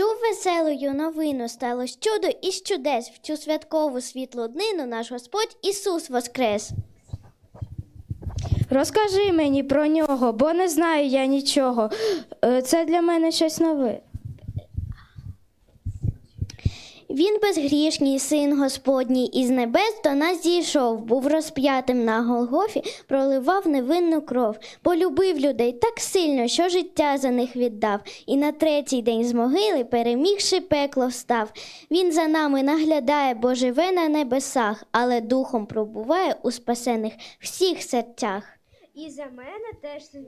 Чув веселою новину сталося чудо із чудес. В цю святкову світлу днину наш Господь Ісус воскрес. Розкажи мені про нього, бо не знаю я нічого. Е, Це для мене щось нове. Він безгрішній син Господній із небес до нас зійшов, був розп'ятим на Голгофі, проливав невинну кров, полюбив людей так сильно, що життя за них віддав, і на третій день з могили, перемігши пекло, встав. Він за нами наглядає, бо живе на небесах, але духом пробуває у спасених всіх серцях. І за мене теж син.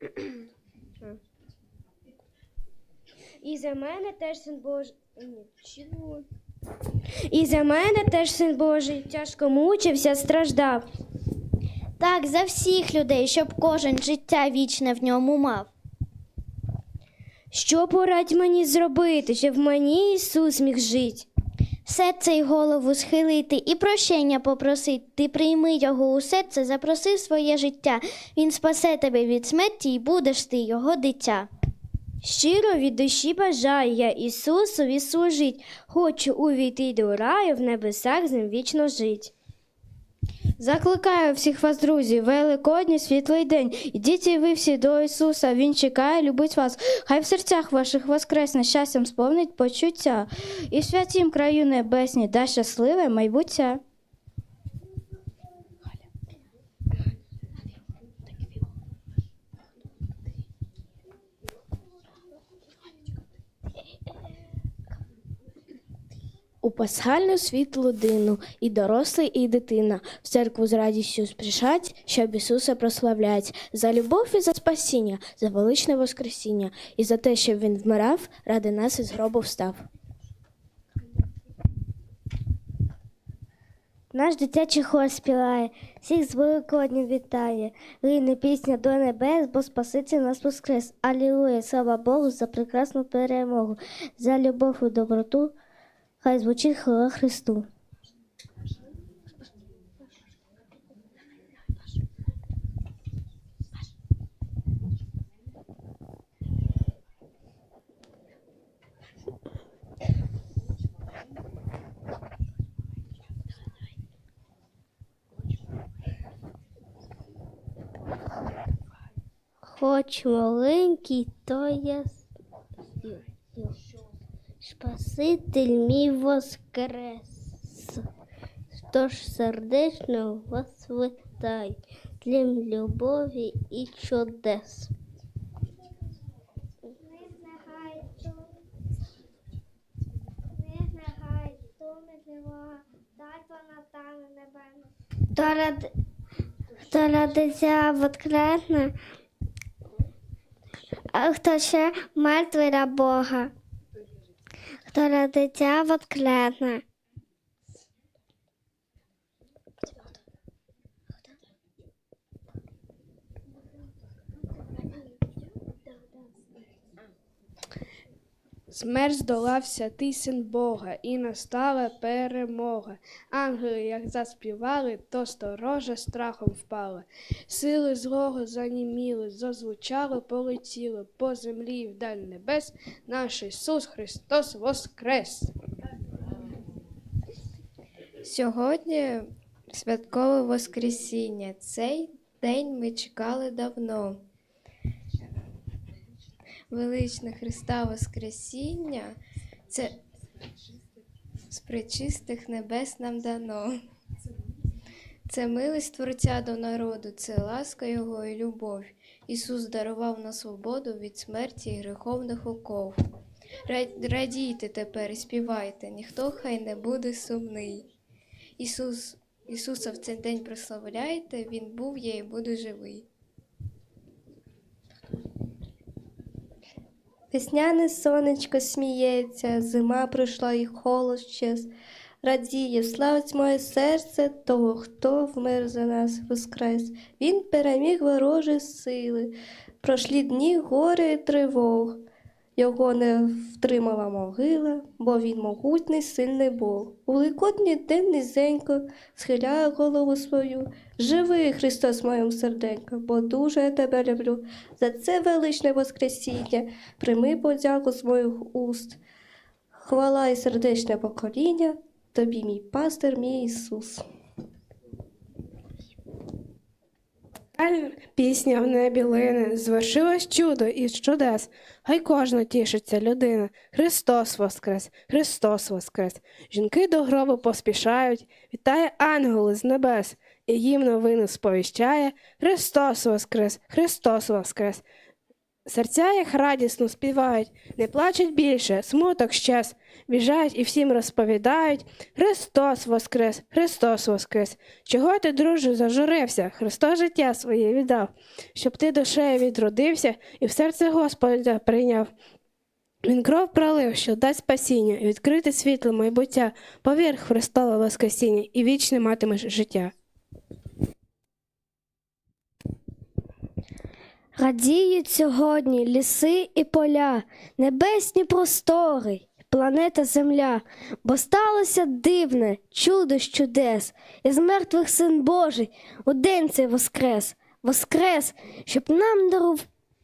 І за мене теж син Божий. Чого? І за мене теж син Божий тяжко мучився, страждав. Так, за всіх людей, щоб кожен життя вічне в ньому мав. Що порадь мені зробити, щоб в мені Ісус міг жити? Серце й голову схилити і прощення попросить. Ти прийми його у серце, запроси в своє життя. Він спасе тебе від смерті і будеш ти його дитя. Щиро від душі бажаю я Ісусові служить, хочу увійти до раю в небесах з ним вічно жить. Закликаю всіх вас, друзі, великодній світлий день. Ідіть і ви всі до Ісуса, Він чекає, любить вас. Хай в серцях ваших воскресне щастям сповнить почуття. І в святім краю небесні да щасливе майбуття. Пасхальну світлу дину і дорослий, і дитина в церкву з радістю спішать, щоб Ісуса прославлять за любов і за спасіння, за величне Воскресіння, і за те, щоб Він вмирав, ради нас із гробу встав. Наш дитячий хор співає, всіх з Великоднім вітає. Лине пісня до небес, бо Спаситель нас воскрес. Алілуя, слава Богу, за прекрасну перемогу, за любов і доброту. Хай звучить хвала Христу. Хоч маленький, то я Спаситель мій воскрес. Тож сердечно вас витай, тлім любові і чудес. Хто родиться воскресне, а хто ще мертвий на Бога. Хто родиться Смерть здолався ти син Бога, і настала перемога. Ангели, як заспівали, то сторожа страхом впала. Сили злого заніміли, зазвучали, полетіли по землі і вдаль небес. Наш Ісус Христос воскрес! Сьогодні святкове Воскресіння. Цей день ми чекали давно. Величне Христа Воскресіння це з пречистих небес нам дано. Це милість Творця до народу, це ласка Його і любов. Ісус дарував на свободу від смерті і греховних оков. Радійте тепер і співайте, ніхто хай не буде сумний. Ісус, Ісуса в цей день прославляйте, Він був, є і буде живий. Весняне сонечко сміється, зима пройшла і холод щез. Радіє, славить моє серце того, хто вмер за нас воскрес. Він переміг ворожі сили, прошлі дні гори і тривог. Його не втримала могила, бо він могутний, сильний Бог. У великодній день низенько схиляє голову свою. Живий Христос в моєму серденьку, бо дуже я тебе люблю. За це величне Воскресіння, прийми подяку з моїх уст. Хвала і сердечне покоління, тобі, мій пастир, мій Ісус. Аль пісня в небі лине, звершилось чудо із чудес. Хай кожна тішиться людина. Христос воскрес, Христос воскрес. Жінки до гробу поспішають, вітає ангели з небес, і їм новину сповіщає Христос воскрес, Христос воскрес. Серця їх радісно співають, не плачуть більше, смуток щез, біжають і всім розповідають Христос воскрес, Христос воскрес. Чого ти, друже, зажурився? Христос життя своє віддав, щоб ти душею відродився і в серце Господа прийняв. Він кров пролив, що дасть спасіння, відкрити світло майбуття, повір Христове Воскресіння і вічне матимеш життя. Радіють сьогодні ліси і поля, небесні простори, планета Земля, бо сталося дивне чудо з чудес, із мертвих син Божий у день цей воскрес, воскрес, щоб нам дарув,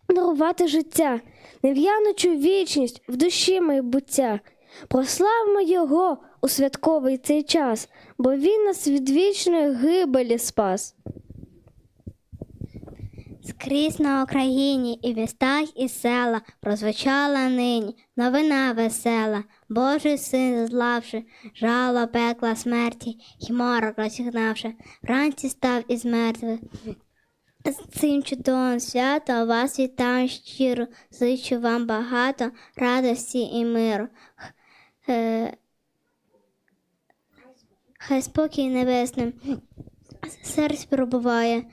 дарувати життя, нев'янучу вічність в душі майбуття. Прославмо Його у святковий цей час, бо Він нас від вічної гибелі спас. Скрізь на Україні і в містах, і села прозвучала нині новина весела. Божий син злавши, жало пекла смерті, й морок розігнавши, вранці став із мертвих. З цим чудовим святом вас вітаю щиро, зичу вам багато радості і миру. Е, Хай спокій небесним серць пробуває.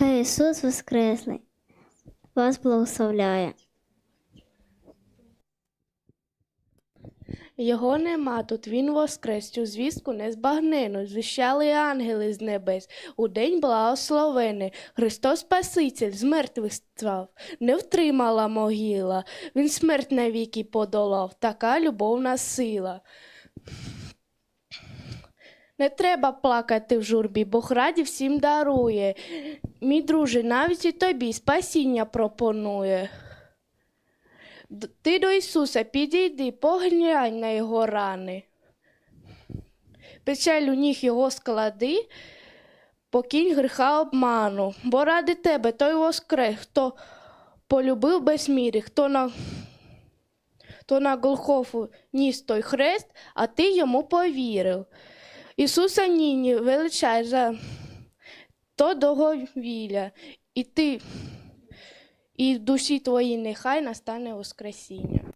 Хай Ісус Воскреслий вас благословляє. Його нема тут, він воскрес, цю звістку незбагнену, звіщали ангели з небес. У день благословений, Христос Спаситель з мертвих став, не втримала могила, він смерть навіки подолав, така любовна сила. Не треба плакати в журбі, Бог раді всім дарує. Мій друже, навіть і тобі спасіння пропонує. Ти до Ісуса підійди, поглянь на його рани. Печаль у ніг його склади, покінь гріха обману, бо ради тебе той воскрес, хто полюбив без міри, хто на, хто на Голхофу ніс той хрест, а ти йому повірив. Ісуса нині величай за то договілля, і ти і в душі твоїй нехай настане Воскресіння.